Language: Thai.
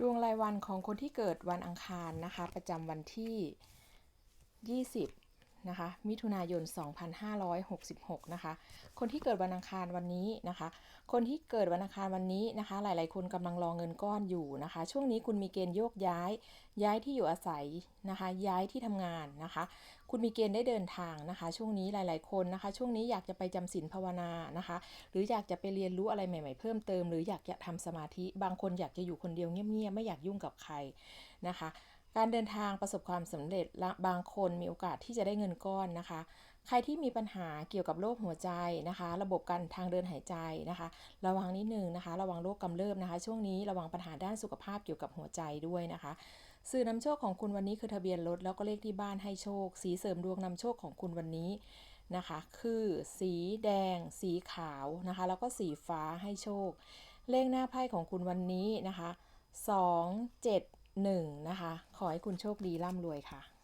ดวงรายวันของคนที่เกิดวันอังคารนะคะ ประจำวันที่ 20 นะคะ มิถุนายน 2566 นะคะ คนที่เกิดวันอังคารวันนี้นะคะ คนที่เกิดวันอังคารวันนี้นะคะ หลาย ๆ คนกำลังรอเงินก้อนอยู่นะคะ ช่วงนี้คุณมีเกณฑ์โยกย้าย ย้ายที่อยู่อาศัยนะคะ ย้ายที่ทำงานนะคะ คุณมีเกณฑ์ได้เดินทางนะคะ ช่วงนี้หลาย ๆ คนนะคะ ช่วงนี้อยากจะไปจำศีลภาวนานะคะ หรืออยากจะไปเรียนรู้อะไรใหม่ ๆ เพิ่มเติม หรืออยากจะทำสมาธิ บางคนอยากจะอยู่คนเดียวเงียบ ๆ ไม่อยากยุ่งกับใครนะคะ การเดินทางประสบความสำเร็จบางคนมีโอกาสที่จะได้เงินก้อนนะคะ ใครที่มีปัญหาเกี่ยวกับโรคหัวใจนะคะ ระบบการทางเดินหายใจนะคะ ระวังนิดนึงนะคะ ระวังโรคกำเริบนะคะ ช่วงนี้ระวังปัญหาด้านสุขภาพเกี่ยวกับหัวใจด้วยนะคะ สื่อนำโชคของคุณวันนี้คือทะเบียนรถแล้วก็เลขที่บ้านให้โชค สีเสริมดวงนำโชคของคุณวันนี้นะคะ คือสีแดง สีขาวนะคะ แล้วก็สีฟ้าให้โชค เลขหน้าไพ่ของคุณวันนี้นะคะ 2 7 1 นะคะ ขอให้คุณโชคดีร่ำรวยค่ะ